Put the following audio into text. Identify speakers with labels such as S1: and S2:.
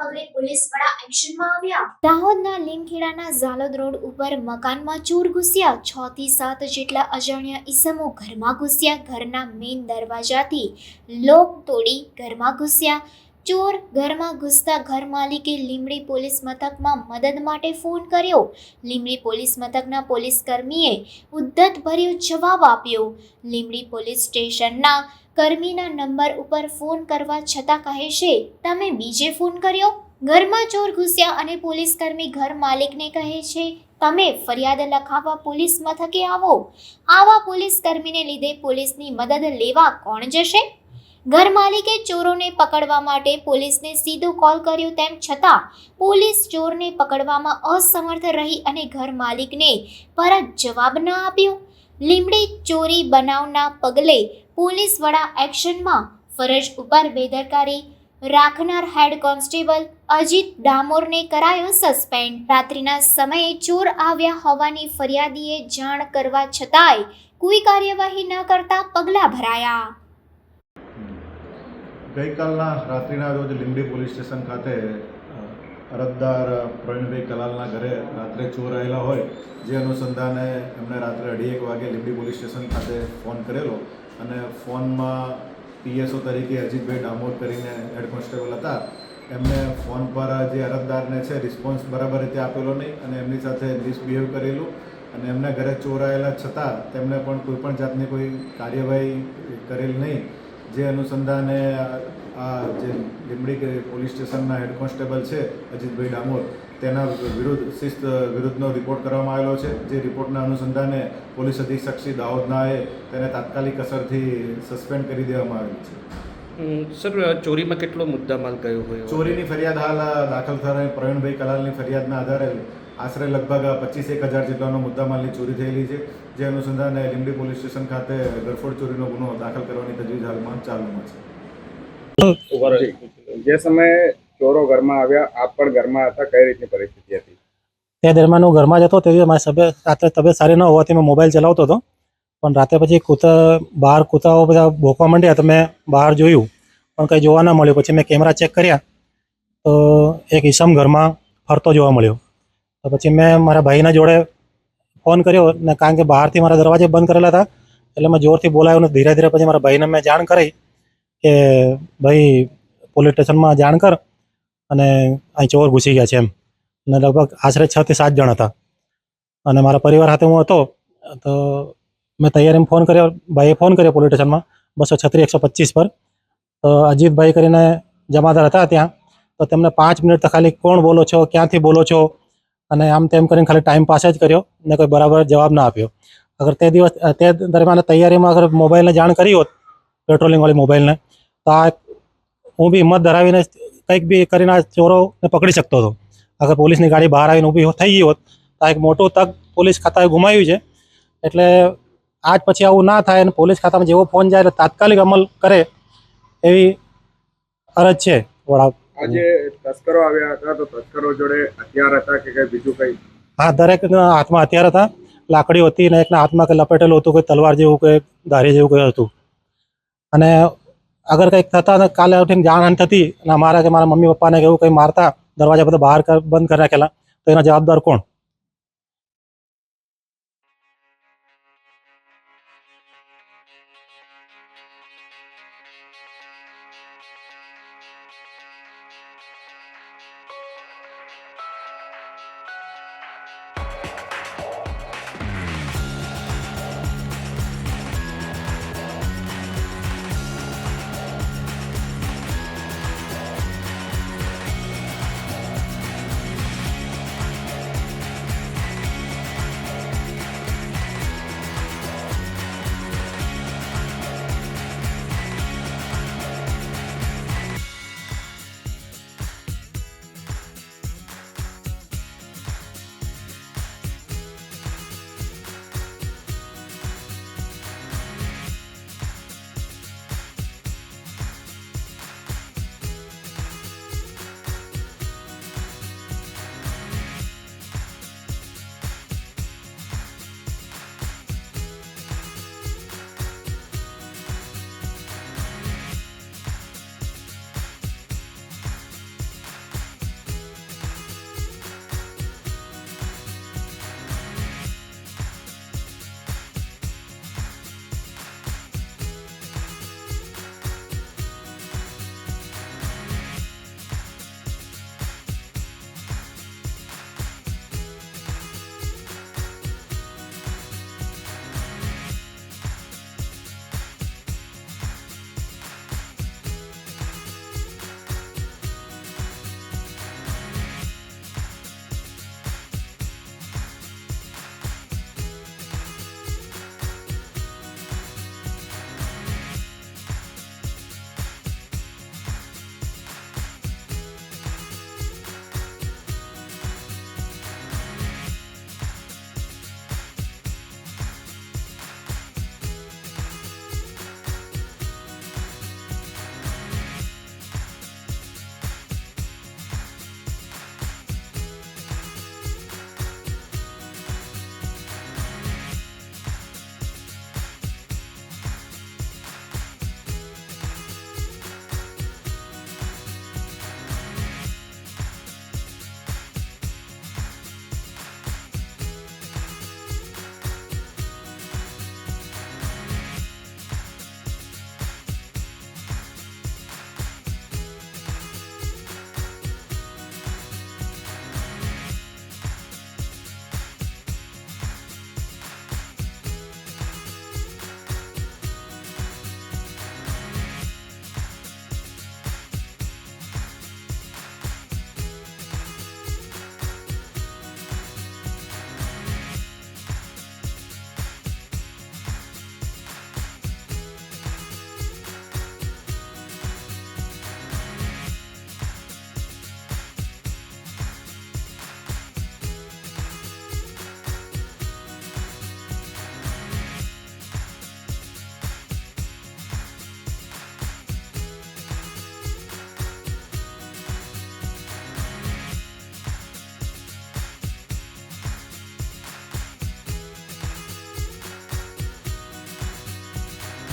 S1: પગલે પોલીસ વડા એક્શનમાં આવ્યા. દાહોદના લીમખેડાના ઝાલોદ રોડ ઉપર મકાનમાં ચોર ઘૂસ્યા. છ થી સાત જેટલા અજાણ્યા ઈસમો ઘરમાં ઘૂસ્યા. ઘરના મેઇન દરવાજાથી લોક તોડી ઘરમાં ઘૂસ્યા. ચોર ઘરમાં ઘૂસતા ઘર માલિકે લીમડી પોલીસ મથકમાં મદદ માટે ફોન કર્યો. લીમડી પોલીસ મથકના પોલીસ કર્મીએ ઉદ્ધતભર્યો જવાબ આપ્યો. લીમડી પોલીસ સ્ટેશનના કર્મીના નંબર ઉપર ફોન કરવા છતાં કહે છે, તમે બીજે ફોન કર્યો? ઘરમાં ચોર ઘૂસ્યા અને પોલીસ કર્મી ઘર માલિકને કહે છે, તમે ફરિયાદ લખાવવા પોલીસ મથકે આવો. આવા પોલીસ કર્મીને લીધે પોલીસની મદદ લેવા કોણ જશે? ઘર માલિકે ચોરોને પકડવા માટે પોલીસને સીધો કોલ કર્યો તેમ છતાં પોલીસ ચોરને પકડવામાં અસમર્થ રહી અને ઘર માલિકને પરત જવાબ ન આપ્યો. લીમડી ચોરી બનાવના પગલે પોલીસ વડા એક્શનમાં ફરજ ઉપર બેદરકારી રાખનાર હેડ કોન્સ્ટેબલ અજીત ડામોરને કરાયો સસ્પેન્ડ. રાત્રિના સમયે ચોર આવ્યા હોવાની ફરિયાદીએ જાણ કરવા છતાંય કોઈ કાર્યવાહી ન કરતા પગલાં ભરાયા.
S2: ગઈકાલના રાત્રિના રોજ લીંબડી પોલીસ સ્ટેશન ખાતે અરજદાર પ્રવીણભાઈ કલાલના ઘરે રાત્રે ચોર આવેલા હોય, જે અનુસંધાને એમણે રાત્રે અઢી એક વાગે લીંબડી પોલીસ સ્ટેશન ખાતે ફોન કરેલો. અને ફોનમાં પીએસઓ તરીકે અજીતભાઈ ડામોર કરીને હેડ કોન્સ્ટેબલ હતા. એમને ફોન પર જે અરજદારને છે રિસ્પોન્સ બરાબર રીતે આપેલો નહીં અને એમની સાથે મિસબિહેવ કરેલું. અને એમના ઘરે ચોરાયેલા છતાં તેમણે પણ કોઈ પણ જાતની કોઈ કાર્યવાહી કરેલ નહીં. જે અનુસંધાને આ- જે લીંબડી કે પોલીસ સ્ટેશનના હેડ કોન્સ્ટેબલ છે, અજીતભાઈ ડામોર તેના વિરુદ્ધ શિસ્ત વિરુદ્ધનો રિપોર્ટ કરવામાં આવેલો છે. જે રિપોર્ટના અનુસંધાને પોલીસ અધિક્ષક શ્રી દાહોદનાએ તેને તાત્કાલિક અસરથી સસ્પેન્ડ કરી દેવામાં આવેલ છે.
S3: સર ચોરીમાં કેટલો મુદ્દામાલ ગયો હોય?
S2: ચોરીની ફરિયાદ હાલ દાખલ થનાર પ્રવીણભાઈ કલાલની ફરિયાદના આધારે આશરે લગભગ પચીસ એક હજાર જેટલાનો મુદ્દામાલની ચોરી થયેલી છે. જે અનુસંધાને લીંબડી પોલીસ સ્ટેશન ખાતે ગરફોડ ચોરીનો ગુનો દાખલ કરવાની તજવીજ હાલમાં ચાલુમાં છે.
S4: જે સમયે ચોરો ઘરમાં આવ્યા, આપ પણ ઘરમાં હતા, કઈ રીતની પરિસ્થિતિ હતી?
S5: તે દરમિયાન હું ઘરમાં જતો તે મારી તબિયત રાત્રે તબિયત સારી ન હોવાથી મેં મોબાઈલ ચલાવતો હતો. પણ રાતે પછી કૂતરા, બહાર કૂતાઓ બધા ભોંકવા માંડ્યા તો મેં બહાર જોયું, પણ કંઈ જોવા ન મળ્યું. પછી મેં કેમેરા ચેક કર્યા તો એક ઈસમ ઘરમાં ફરતો જોવા મળ્યો. તો પછી મેં મારા ભાઈના જોડે ફોન કર્યો ને કારણ કે બહારથી મારા દરવાજે બંધ કરેલા હતા, એટલે મેં જોરથી બોલાયો ને ધીરે ધીરે પછી મારા ભાઈને મેં જાણ કરી કે, ભાઈ, પોલીસ સ્ટેશનમાં જાણ કર. અને અહીં ચોર ઘૂસી ગયા છે એમ. અને લગભગ આશરે છ થી સાત જણ હતા. અને મારા પરિવાર સાથે હું હતો, તો મેં તૈયારીમાં ફોન કર્યો. ભાઈએ ફોન કર્યો પોલીસ સ્ટેશનમાં, બસો છત્રીસ એકસો પચીસ પર. તો અજીતભાઈ કરીને જમાદાર હતા ત્યાં. તો તેમને પાંચ મિનિટ તો ખાલી કોણ બોલો છો, ક્યાંથી બોલો છો? અને આમ તેમ કરીને ખાલી ટાઈમ પાસ જ કર્યો ને કોઈ બરાબર જવાબ ના આપ્યો. અગર તે દિવસ, તે દરમિયાન તૈયારીમાં અગર મોબાઈલને જાણ કરી હોત, પેટ્રોલિંગવાળી મોબાઈલને, તો આ હું બી હિંમત ધરાવીને કંઈક બી કરીને આ ચોરોને પકડી શકતો હતો. અગર પોલીસની ગાડી બહાર આવીને ઊભી થઈ ગઈ હોત તો આ એક મોટું તક પોલીસ ખાતાએ ગુમાવ્યું છે. એટલે આજ પછી આવું ના થાય અને પોલીસ ખાતામાં જેવો ફોન જાય એટલે તાત્કાલિક અમલ કરે એવી અરજ છે વડા
S4: આજે તસ્કરો આવ્યા હતા તો તસ્કરો જોડે હથિયાર હતા કે કઈ બીજું કઈ?
S5: હા દરેકના હાથમાં હથિયાર હતા. લાકડી હતી ને એકના હાથમાં લપેટેલું હતું કોઈ તલવાર જેવું કે ધારી જેવું કંઈ હતું. અને અગર કંઈક થતા ને કાલે ઉઠીને જાણ થતી અને મારા કે મારા મમ્મી પપ્પાને એવું કંઈ મારતા, દરવાજા બધા બહાર બંધ કરી રાખેલા, તો એના જવાબદાર કોણ?